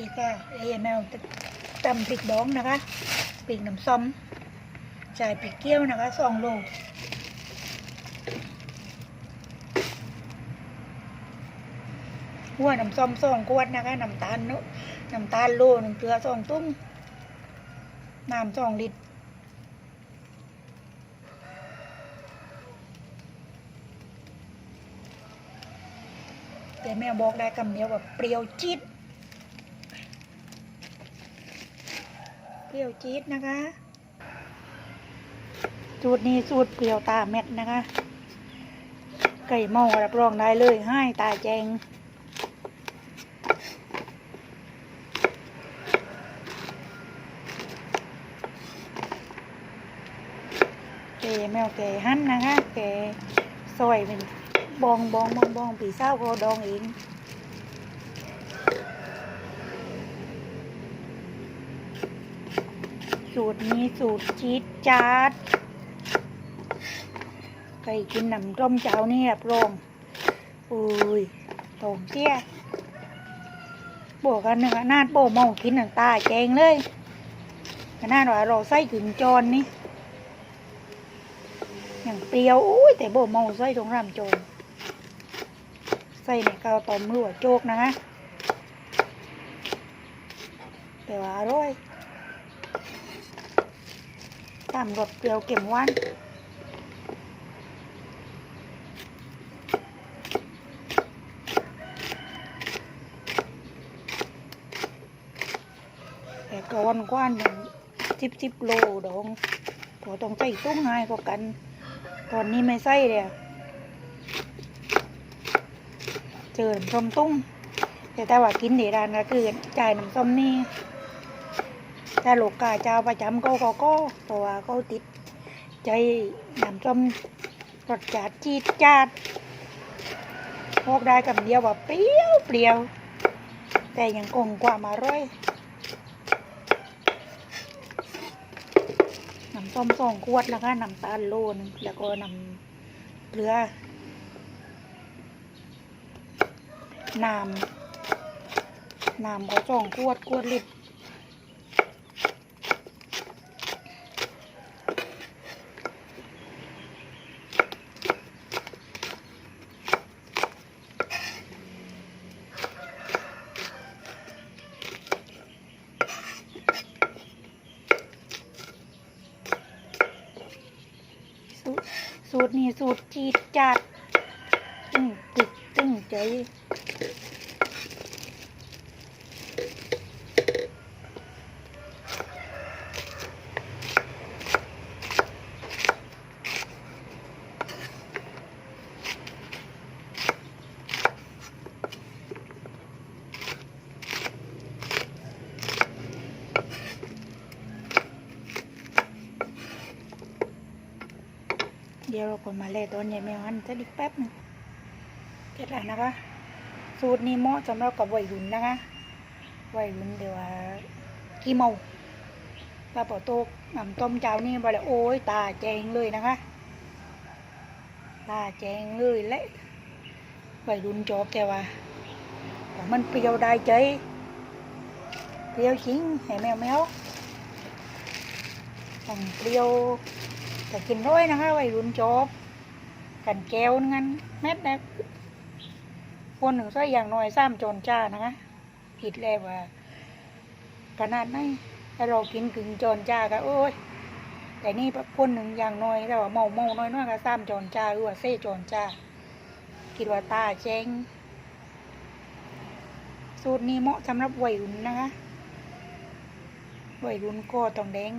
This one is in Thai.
อีกค่ะเอแมวตำพริกบองนะคะพริกน้ำส้มใส่พริกเกี้ยวนะคะสองโลหัวน้ำส้อมสองขวดนะคะน้ำตาลเนอน้ำตาลโลหนึ่งเกลือสองตุ้มน้ำสองลิตรแต่แม่บอกได้คำเดียวว่าเปรี้ยวจี๊ด เปรี้ยวจี๊ดนะคะ สูตรนี้สูตรเปรี้ยวตาเม็ดนะคะ ไก่เมารับรองได้เลยให้ตาแจงแกแมวแกหั่นนะคะแกซอยเป็นบองบองบองบองปีเศร้าก็ดองเอง สูตรนี้สูตรจี๊ดจาดใครกินน้ำร่มเจ้านี่รับรงอุ้ยตรงเตี้ยบอกกันหนึ่งนาดโบเมากินหนังตาแจงเลยขนาดว่าเราใส่ถึงจอนนี่อย่างเปรี้ยวอุ้ยแต่โบเมาใส่ตรงรำจรใส่ในกาวต้มลวโจกนะคะแต่ว่าอร่อย ตามรสเปรี้ยวเก็มหวานแต่ก่อนกว้านอย่างสิบสิบโลดองพอต้องใส่ตุ้งง่ายกว่ากัน ตอนนี้ไม่ใส่เลยเจอน้ำส้มตุ้งแต่ถ้าว่ากินในร้านก็คือจ่ายน้ำส้มนี่ ถ้าลูกกาเจ้าประจำก็ก็ก็เพราะว่าเขาติดใจน้ำส้มรสจัดจีดจาดพอกได้กับเดียวว่าเปรี้ยวเปรี้ยว แต่ยังคงความอร่อยน้ำส้มสองขวดแล้วก็น้ำตาลโลนึงแล้วก็น้ำเกลือน้ำน้ำก็สองขวดขวดลิตร สูตรนี้สูตรจีดจัดตึ้งตึกตึ้งใจ เดี๋ยวเราก็มาเล่ตอนใหญ่แมวหันสักอีกแป๊บหนึงเสร็จแล้วนะคะ สูตรนี้เหมาะสำหรับกับวัยรุ่นนะคะวัยรุ่นเดี๋ยวว่าขี้เมาปลาป่าโตกน้ำต้มเจ้านี่บอกเลยโอ้ยตาแจงเลยนะคะ ตาแจงเลยและวัยรุ่นจบแต่ว่าแต่มันเปรี้ยวได้ใจเปรี้ยวจริงให้แมวแมวต้องเปรี้ยว แต่กินด้วยนะคะวัยรุ่นจบกันแก้วงั้นแม็ดนะคนหนึ่งใส่อย่างน้อยสามจนจ้านะคะผิดแล้วว่าขนาดไหนถ้าเรากินกึ่งจนจ้าก็โอ้ยแต่นี่คนหนึ่งอย่างน้อยแต่ว่าเมาเมาน้อยน้อยก็สามจนจ้าหรือว่าเซ่จนจ้าคิดว่าตาแจ้งสูตรนี้เหมาะสำหรับวัยรุ่นนะคะวัยรุ่นก็ต้องแดง